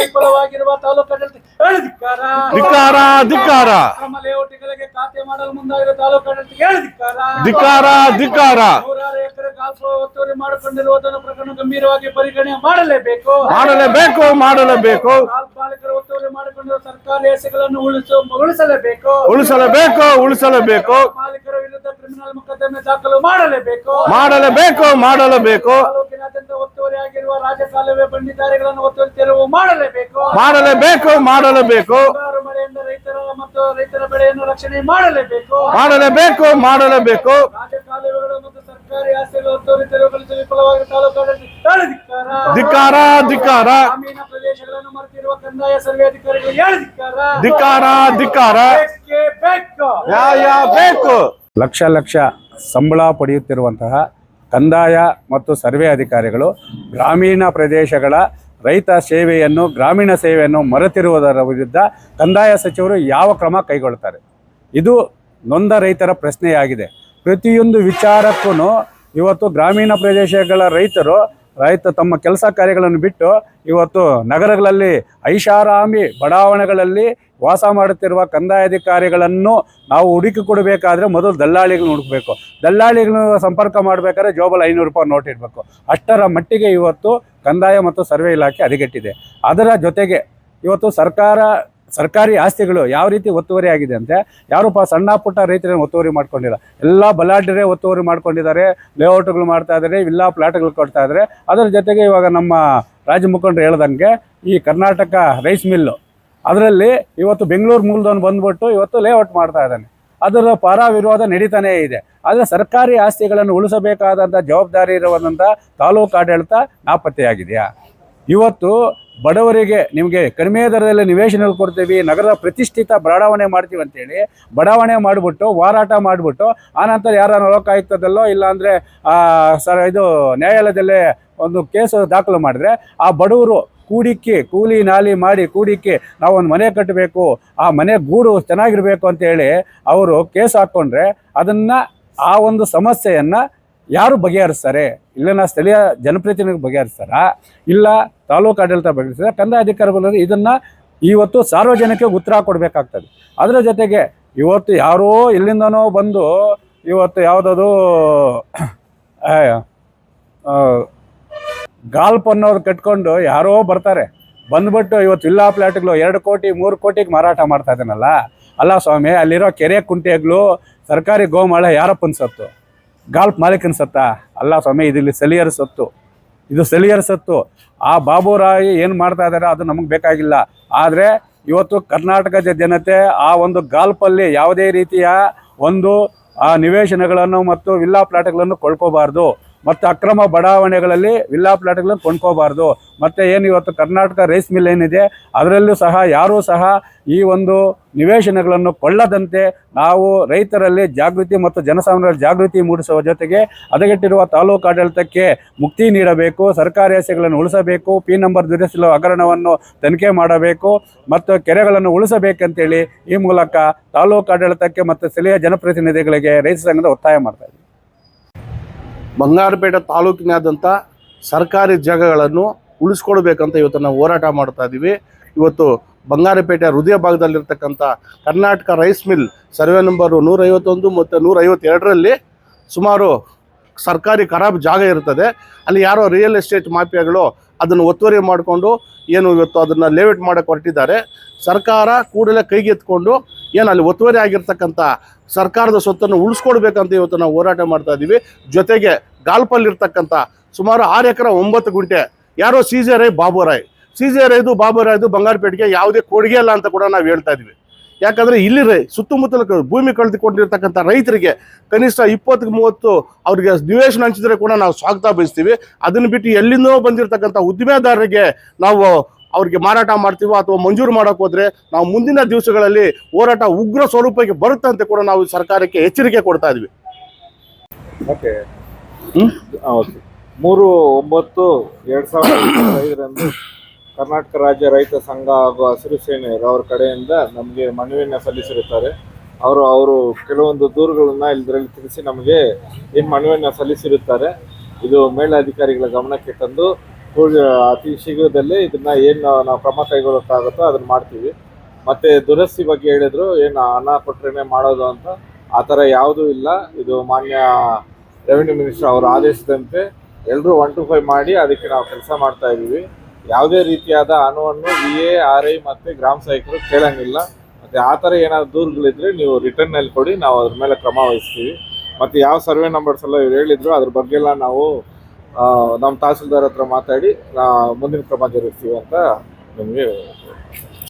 ವಿಫಲವಾಗಿರುವ ತಾಲೂಕಾಡಳಿತ ಹೇಳಿದಿಕ್ಕಾರ ಧಿಕ್ಕಾರ. ಧಿಕ್ಕಾರ ಅಕ್ರಮ ಲೇಔಟ್ಗಳಿಗೆ ಖಾತೆ ಮಾಡಲು ಮುಂದಾಗಿರುವ ತಾಲೂಕಾಡಳಿತ ಹೇಳಿದಿಕ್ಕಾರ ಧಿಕ್ಕಾರ. ಧಿಕ್ಕಾರ ನೂರಾರು ಎಕರೆ ಕಾಲ್ಫ್ಲೋ ಒತ್ತುವರಿ ಮಾಡಿಕೊಂಡಿರುವುದನ್ನು ಪ್ರಕರಣ ಗಂಭೀರವಾಗಿ ಪರಿಗಣನೆ ಮಾಡಲೇಬೇಕು. ಮಾಡಲೇಬೇಕು ಮಾಡಲೇಬೇಕು. ಕಾಲ್ಪಾಲಿಕರು ಒತ್ತುವರಿ ಮಾಡಿಕೊಂಡಿರುವ ಸರ್ಕಾರಿ ಹೆಸರುಗಳನ್ನು ಉಳಿಸು ಉಳಿಸಲೇಬೇಕು. ಉಳಿಸಲೇಬೇಕು ಉಳಿಸಲೇಬೇಕು. ಮಾಲೀಕರ ವಿರುದ್ಧ ಕ್ರಿಮಿನಲ್ ಮೊಕದ್ದಮೆ ದಾಖಲು ಮಾಡಲೇಬೇಕು. ಮಾಡಲೇಬೇಕು ಮಾಡಲೇಬೇಕು. ಆಗಿರುವ ರಾಜಕಾಲುವೆ ಬಂಡಿದಾರಿಗಳನ್ನು ಒತ್ತುವರಿ ತೆರವು ಮಾಡಲೇಬೇಕು. ಮಾಡಲೇಬೇಕು ಮಾಡಲೇಬೇಕು. ಮುಂಗಾರು ಮಳೆಯಿಂದ ರೈತರ ಮತ್ತು ರೈತರ ಬೆಳೆಯನ್ನು ರಕ್ಷಣೆ ಮಾಡಲೇಬೇಕು. ಮಾಡಲೇಬೇಕು ಮಾಡಲೇಬೇಕು. ರಾಜಕಾಲುವೆಗಳು ಮತ್ತು ಸರ್ಕಾರಿ ಆಸ್ತಿಗಳು ಒತ್ತುವರಿ ತೆರವುಗೊಳಿಸಲು ವಿಫಲವಾಗಿರುವ ತಾಲೂಕಾಡಳಿತ ಹೇಳಿದಿಕ್ಕಾರ ಧಿಕ್ಕಾರ ಧಿಕ್ಕಾರ. ಗ್ರಾಮೀಣ ಪ್ರದೇಶಗಳನ್ನು ಮರೆತಿರುವ ಕಂದಾಯ ಸರ್ವೆ ಅಧಿಕಾರಿಗಳು ಹೇಳಿದಿಕ್ಕಾರ ಧಿಕ್ಕಾರ. ಧಿಕ್ಕಾರ ಬೇಕೇ ಬೇಕು. ನ್ಯಾಯ ಬೇಕು. ಲಕ್ಷ ಲಕ್ಷ ಸಂಬಳ ಪಡೆಯುತ್ತಿರುವಂತಹ ಕಂದಾಯ ಮತ್ತು ಸರ್ವೆ ಅಧಿಕಾರಿಗಳು ಗ್ರಾಮೀಣ ಪ್ರದೇಶಗಳ ರೈತ ಸೇವೆಯನ್ನು, ಗ್ರಾಮೀಣ ಸೇವೆಯನ್ನು ಮರೆತಿರುವುದರ ವಿರುದ್ಧ ಕಂದಾಯ ಸಚಿವರು ಯಾವ ಕ್ರಮ ಕೈಗೊಳ್ತಾರೆ? ಇದು ನೊಂದ ರೈತರ ಪ್ರಶ್ನೆಯಾಗಿದೆ. ಪ್ರತಿಯೊಂದು ವಿಚಾರಕ್ಕೂ ಇವತ್ತು ಗ್ರಾಮೀಣ ಪ್ರದೇಶಗಳ ರೈತರು ರೈತ ತಮ್ಮ ಕೆಲಸ ಕಾರ್ಯಗಳನ್ನು ಬಿಟ್ಟು ಇವತ್ತು ನಗರಗಳಲ್ಲಿ ಐಷಾರಾಮಿ ಬಡಾವಣೆಗಳಲ್ಲಿ ವಾಸ ಮಾಡುತ್ತಿರುವ ಕಂದಾಯಾಧಿಕಾರಿಗಳನ್ನು ನಾವು ಹುಡುಕಿ ಕೊಡಬೇಕಾದ್ರೆ ಮೊದಲು ದಲ್ಲಾಳಿಗಳನ್ನ ಹುಡುಕಬೇಕು. ದಲ್ಲಾಳಿಗಳನ್ನ ಸಂಪರ್ಕ ಮಾಡಬೇಕಾದ್ರೆ ಜೋಬಲ್ ಐನೂರು ರೂಪಾಯಿ ನೋಟ್ ಇಡಬೇಕು. ಅಷ್ಟರ ಮಟ್ಟಿಗೆ ಇವತ್ತು ಕಂದಾಯ ಮತ್ತು ಸರ್ವೆ ಇಲಾಖೆ ಹದಗೆಟ್ಟಿದೆ ಅದರ ಜೊತೆಗೆ ಇವತ್ತು ಸರ್ಕಾರ ಸರ್ಕಾರಿ ಆಸ್ತಿಗಳು ಯಾವ ರೀತಿ ಒತ್ತುವರಿ ಆಗಿದೆ ಅಂತೆ ಯಾರು ಪಾ ಸಣ್ಣ ಪುಟ್ಟ ರೈತರನ್ನು ಒತ್ತುವರಿ ಮಾಡ್ಕೊಂಡಿಲ್ಲ. ಎಲ್ಲ ಬಲಾಢ್ಯರೇ ಒತ್ತುವರಿ ಮಾಡ್ಕೊಂಡಿದ್ದಾರೆ. ಲೇಔಟ್ಗಳು ಮಾಡ್ತಾ ಇದ್ದಾರೆ, ವಿಲ್ಲಾ ಪ್ಲಾಟ್ಗಳು ಕೊಡ್ತಾ ಇದ್ದಾರೆ. ಅದರ ಜೊತೆಗೆ ಇವಾಗ ನಮ್ಮ ರಾಜ್ಯ ಮುಖಂಡರು ಹೇಳ್ದಂಗೆ ಈ ಕರ್ನಾಟಕ ರೈಸ್ ಮಿಲ್ಲು, ಅದರಲ್ಲಿ ಇವತ್ತು ಬೆಂಗಳೂರು ಮೂಲದವನು ಬಂದ್ಬಿಟ್ಟು ಇವತ್ತು ಲೇಔಟ್ ಮಾಡ್ತಾ ಇದ್ದಾನೆ. ಅದರ ಪರ ವಿರೋಧ ನಡೀತಾನೇ ಇದೆ. ಆದರೆ ಸರ್ಕಾರಿ ಆಸ್ತಿಗಳನ್ನು ಉಳಿಸಬೇಕಾದಂಥ ಜವಾಬ್ದಾರಿ ಇರುವಂಥ ತಾಲೂಕು ಆಡಳಿತ ನಾಪತ್ತೆಯಾಗಿದೆಯಾ? ಇವತ್ತು ಬಡವರಿಗೆ ನಿಮಗೆ ಕಡಿಮೆ ದರದಲ್ಲಿ ನಿವೇಶನಗಳು ಕೊಡ್ತೀವಿ, ನಗರದ ಪ್ರತಿಷ್ಠಿತ ಬಡಾವಣೆ ಮಾಡ್ತೀವಿ ಅಂತೇಳಿ ಬಡಾವಣೆ ಮಾಡಿಬಿಟ್ಟು ಹೋರಾಟ ಮಾಡಿಬಿಟ್ಟು ಆನಂತರ ಯಾರು ಲೋಕಾಯುಕ್ತದಲ್ಲೋ ಇಲ್ಲಾಂದರೆ ಸರ್, ಇದು ನ್ಯಾಯಾಲಯದಲ್ಲೇ ಒಂದು ಕೇಸು ದಾಖಲು ಮಾಡಿದ್ರೆ, ಆ ಬಡವರು ಕೂಡಿಕ್ಕಿ, ಕೂಲಿ ನಾಲಿ ಮಾಡಿ ಕೂಡಿಕ್ಕೆ ನಾವು ಒಂದು ಮನೆ ಕಟ್ಟಬೇಕು, ಆ ಮನೆ ಗೂಡು ಚೆನ್ನಾಗಿರಬೇಕು ಅಂತೇಳಿ ಅವರು ಕೇಸ್ ಹಾಕ್ಕೊಂಡ್ರೆ ಅದನ್ನು ಆ ಒಂದು ಸಮಸ್ಯೆಯನ್ನು ಯಾರು ಬಗೆಹರಿಸ್ತಾರೆ? ಇಲ್ಲಿನ ಸ್ಥಳೀಯ ಜನಪ್ರತಿನಿಧಿ ಬಗೆಹರಿಸ್ತಾರಾ? ಇಲ್ಲ ತಾಲೂಕು ಆಡಳಿತ ಬಗೆಹರಿಸ್ತಾರೆ? ಕಂದಾಯ ಅಧಿಕಾರಿಗಳು ಇದನ್ನು ಇವತ್ತು ಸಾರ್ವಜನಿಕರಿಗೆ ಉತ್ತರ ಕೊಡಬೇಕಾಗ್ತದೆ. ಅದರ ಜೊತೆಗೆ ಇವತ್ತು ಯಾರೋ ಇಲ್ಲಿಂದನೋ ಬಂದು ಇವತ್ತು ಯಾವುದಾದ್ರು ಗಾಲ್ಪ್ ಅನ್ನೋದು ಕಟ್ಕೊಂಡು ಯಾರೋ ಬರ್ತಾರೆ. ಬಂದ್ಬಿಟ್ಟು ಇವತ್ತು ಇಲ್ಲಾ ಪ್ಲಾಟ್ಗಳು ಎರಡು ಕೋಟಿ, ಮೂರು ಕೋಟಿಗೆ ಮಾರಾಟ ಮಾಡ್ತಾ ಇದ್ದಾನಲ್ಲ? ಅಲ್ಲ ಸ್ವಾಮಿ, ಅಲ್ಲಿರೋ ಕೆರೆ ಕುಂಟೆಗಳು, ಸರ್ಕಾರಿ ಗೋಮಾಳ ಯಾರಪ್ಪನ ಸತ್ತು? ಗಾಲ್ಪ್ ಮಾಲೀಕನ ಸತ್ತ? ಅಲ್ಲ ಸ್ವಾಮಿ ಇದಿಲ್ಲಿ ಸ್ಥಳೀಯರ ಸತ್ತು. ಇದು ಸ್ಥಳೀಯರ ಸತ್ತು. ಆ ಬಾಬುರಾಯಿ ಏನು ಮಾಡ್ತಾ ಇದ್ದಾರೆ ಅದು ನಮಗೆ ಬೇಕಾಗಿಲ್ಲ. ಆದರೆ ಇವತ್ತು ಕರ್ನಾಟಕದ ಜನತೆ ಆ ಒಂದು ಗಾಲ್ಪಲ್ಲಿ ಯಾವುದೇ ರೀತಿಯ ಒಂದು, ಆ ನಿವೇಶನಗಳನ್ನು ಮತ್ತು ವಿಲ್ಲಾ ಪ್ಲಾಟ್ಗಳನ್ನು ಕೊಳ್ಳಕೋಬಾರ್ದು. ಮತ್ತು ಅಕ್ರಮ ಬಡಾವಣೆಗಳಲ್ಲಿ ವಿಲ್ಲಾ ಪ್ಲಾಟ್ಗಳನ್ನು ಕೊಂಡ್ಕೋಬಾರ್ದು. ಮತ್ತು ಏನು ಇವತ್ತು ಕರ್ನಾಟಕ ರೈಸ್ ಮಿಲ್ ಏನಿದೆ, ಅದರಲ್ಲೂ ಸಹ ಯಾರೂ ಸಹ ಈ ಒಂದು ನಿವೇಶನಗಳನ್ನು ಕೊಳ್ಳದಂತೆ ನಾವು ರೈತರಲ್ಲಿ ಜಾಗೃತಿ ಮತ್ತು ಜನಸಾಮಾನ್ಯರ ಜಾಗೃತಿ ಮೂಡಿಸುವ ಜೊತೆಗೆ ಹದಗೆಟ್ಟಿರುವ ತಾಲೂಕು ಆಡಳಿತಕ್ಕೆ ಮುಕ್ತಿ ನೀಡಬೇಕು, ಸರ್ಕಾರಿ ಆಸೆಗಳನ್ನು ಉಳಿಸಬೇಕು, ಪಿ ನಂಬರ್ ದುರಿಸಲು ಹಗರಣವನ್ನು ತನಿಖೆ ಮಾಡಬೇಕು ಮತ್ತು ಕೆರೆಗಳನ್ನು ಉಳಿಸಬೇಕಂತೇಳಿ ಈ ಮೂಲಕ ತಾಲೂಕು ಆಡಳಿತಕ್ಕೆ ಮತ್ತು ಸ್ಥಳೀಯ ಜನಪ್ರತಿನಿಧಿಗಳಿಗೆ ರೈತ ಸಂಘದ ಒತ್ತಾಯ ಮಾಡ್ತಾ ಬಂಗಾರಪೇಟೆ ತಾಲೂಕಿನಾದಂಥ ಸರ್ಕಾರಿ ಜಾಗಗಳನ್ನು ಉಳಿಸ್ಕೊಡ್ಬೇಕಂತ ಇವತ್ತು ನಾವು ಹೋರಾಟ ಮಾಡ್ತಾ ಇದ್ದೀವಿ ಇವತ್ತು ಬಂಗಾರಪೇಟೆ ಹೃದಯ ಭಾಗದಲ್ಲಿರ್ತಕ್ಕಂಥ Karnataka rice mill survey number ನೂರೈವತ್ತೊಂದು ಮತ್ತು ನೂರೈವತ್ತೆರಡರಲ್ಲಿ ಸುಮಾರು ಸರ್ಕಾರಿ ಖರಾಬ್ ಜಾಗ ಇರ್ತದೆ, ಅಲ್ಲಿ ಯಾರೋ ರಿಯಲ್ ಎಸ್ಟೇಟ್ ಮಾಫಿಯಾಗಳು ಅದನ್ನು ಒತ್ತುವರಿ ಮಾಡಿಕೊಂಡು ಏನು ಇವತ್ತು ಅದನ್ನು ಲೇಔಟ್ ಮಾಡೋಕ್ಕೆ ಹೊರಟಿದ್ದಾರೆ. ಸರ್ಕಾರ ಕೂಡಲೇ ಕೈಗೆತ್ಕೊಂಡು ಏನು ಅಲ್ಲಿ ಒತ್ತುವರಿ ಆಗಿರ್ತಕ್ಕಂಥ ಸರ್ಕಾರದ ಸೊತ್ತನ್ನು ಉಳಿಸ್ಕೊಡ್ಬೇಕಂತ ಇವತ್ತು ನಾವು ಹೋರಾಟ ಮಾಡ್ತಾ ಇದ್ದೀವಿ. ಜೊತೆಗೆ ಗಾಲ್ಪಲ್ಲಿರ್ತಕ್ಕಂಥ ಸುಮಾರು ಆರು ಎಕರೆ ಒಂಬತ್ತು ಗುಂಟೆ, ಯಾರೋ C J Rai Baburai C J ರೈದು ಬಾಬುರಾಯ್ದು ಬಂಗಾರಪೇಟೆಗೆ ಯಾವುದೇ ಕೊಡುಗೆ ಇಲ್ಲ ಅಂತ ಕೂಡ ನಾವು ಹೇಳ್ತಾ ಇದ್ವಿ ಯಾಕಂದ್ರೆ ಇಲ್ಲಿ ರೈ ಸುತ್ತಮುತ್ತಲ ಭೂಮಿ ಕಳೆದುಕೊಂಡಿರ್ತಕ್ಕಂಥ ರೈತರಿಗೆ ಕನಿಷ್ಠ ಇಪ್ಪತ್ತು ಮೂವತ್ತು ಅವ್ರಿಗೆ ನಿವೇಶನ ಹಂಚಿದ್ರೆ ಕೂಡ ನಾವು ಸ್ವಾಗತ ಬಯಸ್ತೀವಿ. ಅದನ್ನು ಬಿಟ್ಟು ಎಲ್ಲಿಂದೋ ಬಂದಿರತಕ್ಕಂಥ ಉದ್ದಿಮೆದಾರರಿಗೆ ನಾವು ಅವ್ರಿಗೆ ಮಾರಾಟ ಮಾಡ್ತೀವೋ ಅಥವಾ ಮಂಜೂರು ಮಾಡೋಕೆ ಹೋದ್ರೆ ನಾವು ಮುಂದಿನ ದಿವಸಗಳಲ್ಲಿ ಹೋರಾಟ ಉಗ್ರ ಸ್ವರೂಪಕ್ಕೆ ಬರುತ್ತೆ ಅಂತ ಕೂಡ ನಾವು ಸರ್ಕಾರಕ್ಕೆ ಎಚ್ಚರಿಕೆ ಕೊಡ್ತಾ ಇದ್ವಿ. ಓಕೆ. ಮೂರು ಒಂಬತ್ತು ಎರಡ್ ಸಾವಿರದ ಕರ್ನಾಟಕ ರಾಜ್ಯ ರೈತ ಸಂಘ ಹಾಗೂ ಹಸಿರು ಸೇನೆಯರು ಅವರ ಕಡೆಯಿಂದ ನಮಗೆ ಮನವಿಯನ್ನು ಸಲ್ಲಿಸಿರುತ್ತಾರೆ. ಅವರು ಅವರು ಕೆಲವೊಂದು ದೂರುಗಳನ್ನು ಇದರಲ್ಲಿ ತಿಳಿಸಿ ನಮಗೆ ಏನು ಮನವಿಯನ್ನು ಸಲ್ಲಿಸಿರುತ್ತಾರೆ. ಇದು ಮೇಲಾಧಿಕಾರಿಗಳ ಗಮನಕ್ಕೆ ತಂದು ಅತಿ ಶೀಘ್ರದಲ್ಲೇ ಇದನ್ನ ಏನು ನಾವು ಕ್ರಮ ಕೈಗೊಳ್ಳೋಕ್ಕಾಗುತ್ತೋ ಅದನ್ನ ಮಾಡ್ತೀವಿ. ಮತ್ತೆ ದುರಸ್ತಿ ಬಗ್ಗೆ ಹೇಳಿದ್ರು, ಏನು ಹಣ ಕೊಟ್ಟರೆ ಮಾಡೋದು ಅಂತ. ಆ ಥರ ಯಾವುದೂ ಇಲ್ಲ. ಇದು ಮಾನ್ಯ ರೆವಿನ್ಯೂ ಮಿನಿಸ್ಟರ್ ಅವರ ಆದೇಶದಂತೆ ಎಲ್ಲರೂ ಒನ್ ಟು ಫೈವ್ ಮಾಡಿ ಅದಕ್ಕೆ ನಾವು ಕೆಲಸ ಮಾಡ್ತಾ ಇದ್ದೀವಿ. ಯಾವುದೇ ರೀತಿಯಾದ ಹಣವನ್ನು ವಿ ಎ ಆರ್ ಐ ಮತ್ತು ಗ್ರಾಮ ಸಹಾಯಕರು ಕೇಳಂಗಿಲ್ಲ. ಮತ್ತು ಆ ಥರ ಏನಾದ್ರು ದೂರುಗಳಿದ್ರೆ ನೀವು ರಿಟರ್ನಲ್ಲಿ ಕೊಡಿ, ನಾವು ಅದ್ರ ಮೇಲೆ ಕ್ರಮ ವಹಿಸ್ತೀವಿ. ಮತ್ತು ಯಾವ ಸರ್ವೆ ನಂಬರ್ಸ್ ಎಲ್ಲ ಇವ್ರು ಹೇಳಿದ್ರು, ಅದ್ರ ಬಗ್ಗೆ ಎಲ್ಲ ನಾವು ನಮ್ಮ ತಹಸೀಲ್ದಾರ್ ಹತ್ರ ಮಾತಾಡಿ ಮುಂದಿನ ಕ್ರಮ ಜರುಗಿಸ್ತೀವಿ ಅಂತ ನಿಮಗೆ